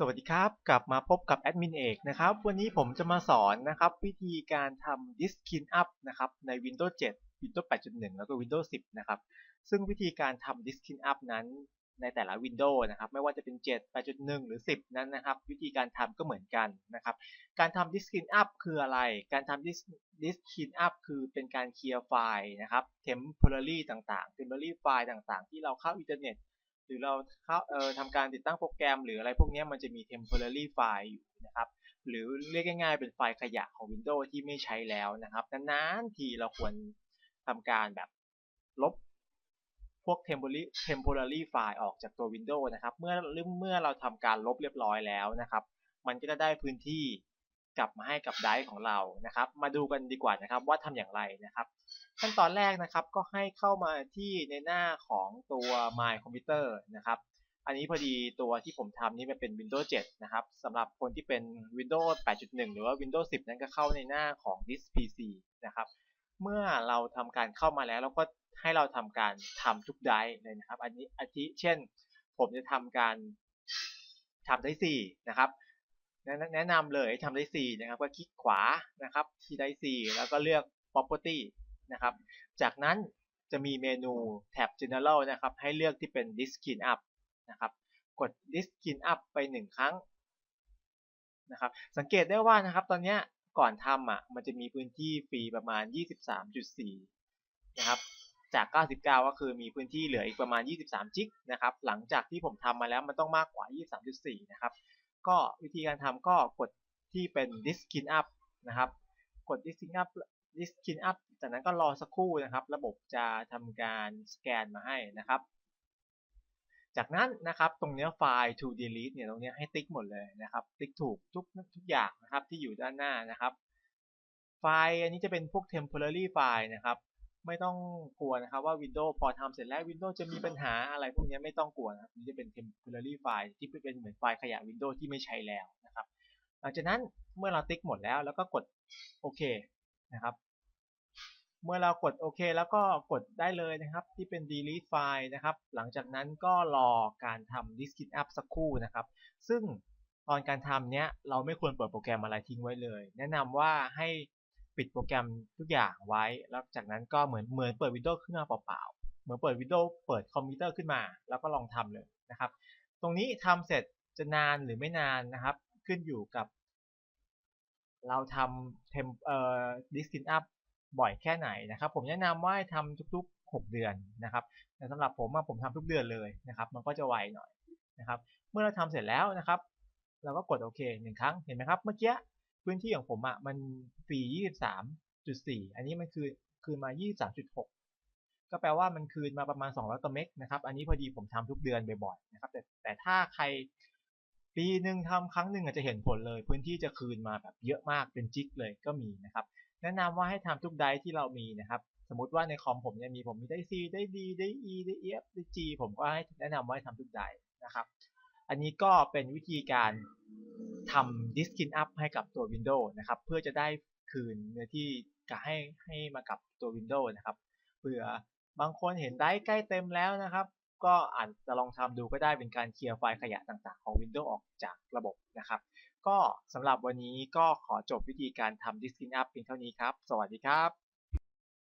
สวัสดีครับ กลับมาพบกับแอดมินเอกนะครับ วันนี้ผมจะมาสอนนะครับ วิธีการทำ Disk Cleanup นะครับใน Windows 7 Windows 8.1 แล้วก็ Windows 10 นะครับ ซึ่งวิธีการทำ Disk Cleanup นั้นในแต่ละ Windows นะครับ ไม่ว่าจะเป็น 7 8.1 หรือ 10 นั้นนะครับ วิธีการทำก็เหมือนกันนะครับ การทำ Disk Cleanup คืออะไร การทำ Disk Disk Cleanup คือเป็นการเคลียร์ไฟล์นะครับ temporary ต่างๆ temporary ไฟล์ต่างๆ ที่เราเข้าอินเทอร์เน็ต หรือเราเข้าเอ่อทำการติดตั้งโปรแกรม หรืออะไรพวกนี้มันจะมี temporary ไฟล์อยู่นะครับหรือเรียกง่ายๆเป็นไฟล์ขยะของ Windows ที่ไม่ใช้แล้วนะครับนานๆทีเราควรทำการแบบลบพวก temporary temporary ไฟล์ออกจากตัว Windows นะครับ เมื่อเมื่อเราทำการลบเรียบร้อยแล้วนะครับ มันก็จะได้พื้นที่ กลับมาให้กับไดร์ของเรานะครับ มาดูกันดีกว่านะครับว่าทำอย่างไรนะครับขั้นตอนแรกนะครับก็ให้เข้ามาที่ในหน้าของตัว My Computer นะครับอันนี้พอดีตัวที่ผมทำนี่มันเป็น Windows 7 นะครับสำหรับคนที่เป็น Windows 8.1 หรือว่า Windows 10 นั้นก็เข้าในหน้าของ Disk PC นะครับ เมื่อเราทำการเข้ามาแล้วเราก็ให้เราทำการทำทุกไดร์เลยนะครับ อันนี้อาทิเช่น ผมจะทำการทำได้4นะครับ แนะนำเลยทำได้ 4 นะครับ ก็คลิกขวานะครับที่ได้ 4 แล้วก็เลือก property นะครับ จากนั้นจะมีเมนูแท็บ general นะครับ ให้เลือกที่เป็น disk cleanup นะครับ กด disk cleanup ไป 1 ครั้งนะครับ สังเกตได้ว่านะครับ ตอนนี้ก่อนทำอะ มันจะมีพื้นที่ฟรีประมาณ 23.4 นะครับ จาก 99 ก็คือมีพื้นที่เหลืออีกประมาณ 23 จิกนะครับ หลังจากที่ผมทำมาแล้วมันต้องมากกว่า 23.4 นะครับ ก็วิธีการทำก็กดที่เป็น disk cleanup นะครับ กด disk cleanup diskin up จากนั้นก็รอสักครู่นะครับ ระบบจะทำการสแกนมาให้นะครับ จากนั้นนะครับตรงนี้ไฟล์ to delete เนี่ยตรงนี้ให้ติ๊กหมดเลยนะครับ ติ๊กถูกทุกทุกอย่างนะครับที่อยู่ด้านหน้านะครับ ไฟล์อันนี้จะเป็นพวก temporary ไฟล์นะครับ ไม่ต้องกลัวนะครับว่า Windows พอทำเสร็จแล้ว Windows จะมีปัญหาอะไรพวกนี้ไม่ต้องกลัวนะครับนี่จะเป็น temporary ไฟล์ที่เป็นเหมือนไฟล์ขยะ Windows ที่ไม่ใช้แล้วนะครับ หลังจากนั้นเมื่อเราติ๊กหมดแล้วแล้วก็กดโอเคนะครับ เมื่อเรากดโอเคแล้วก็กดได้เลยนะครับ ที่เป็น delete ไฟล์นะครับ หลังจากนั้นก็รอการทำ disk cleanup สักครู่นะครับ ซึ่งตอนการทำเนี้ยเราไม่ควรเปิดโปรแกรมอะไรทิ้งไว้เลย แนะนำว่าให้ ปิดโปรแกรมทุกอย่างไว้ แล้วจากนั้นก็เหมือนเหมือนเปิด Windows ขึ้นมาเปล่าๆ เหมือนเปิด Windows เปิดคอมพิวเตอร์ขึ้นมา แล้วก็ลองทำเลยนะครับ ตรงนี้ทำเสร็จจะนานหรือไม่นานนะครับ ขึ้นอยู่กับ เราทำเทมเอ่อ disk cleanup บ่อยแค่ไหนนะครับ ผมแนะนำว่าให้ทำทุกๆ 6 เดือนนะครับแต่สำหรับผมผมทำทุกเดือนเลยนะครับ มันก็จะไวหน่อยนะครับ เมื่อเราทำเสร็จแล้วนะครับ เราก็กดโอเคหนึ่งครั้งเห็นไหมครับ เมื่อกี้ พื้นที่ของผมอะมันฟรี23.4 อันนี้มันคือคืนมา 23.6 ก็แปลว่ามันคืนมาประมาณ 200กว่าเมกนะครับ อันนี้พอดีผมทำทุกเดือนบ่อยๆนะครับ แต่แต่ถ้าใครปีหนึ่งทำครั้งหนึ่งอาจจะเห็นผลเลย พื้นที่จะคืนมาแบบเยอะมากเป็นจิกเลยก็มีนะครับ แนะนำว่าให้ทำทุกไดที่เรามีนะครับ สมมติว่าในคอมผมเนี่ยมีผมมีได้ C ได้ D ได้ E ได้ F ได้ G ผมก็ให้แนะนำว่าให้ทำทุกไดนะครับ อันนี้ก็เป็นวิธีการ ทำ disk cleanup ให้กับตัว Windows นะครับ เพื่อจะได้คืนเนื้อที่จะให้ให้มากับตัว Windows นะครับเผื่อบางคนเห็นได้ใกล้เต็มแล้วนะครับ ก็อาจจะลองทำดูก็ได้เป็นการเคลียร์ไฟล์ขยะต่างๆของ Windows ออกจากระบบนะครับ ก็สำหรับวันนี้ก็ขอจบวิธีการทำ Disk Cleanup เพียงเท่านี้ครับ สวัสดีครับ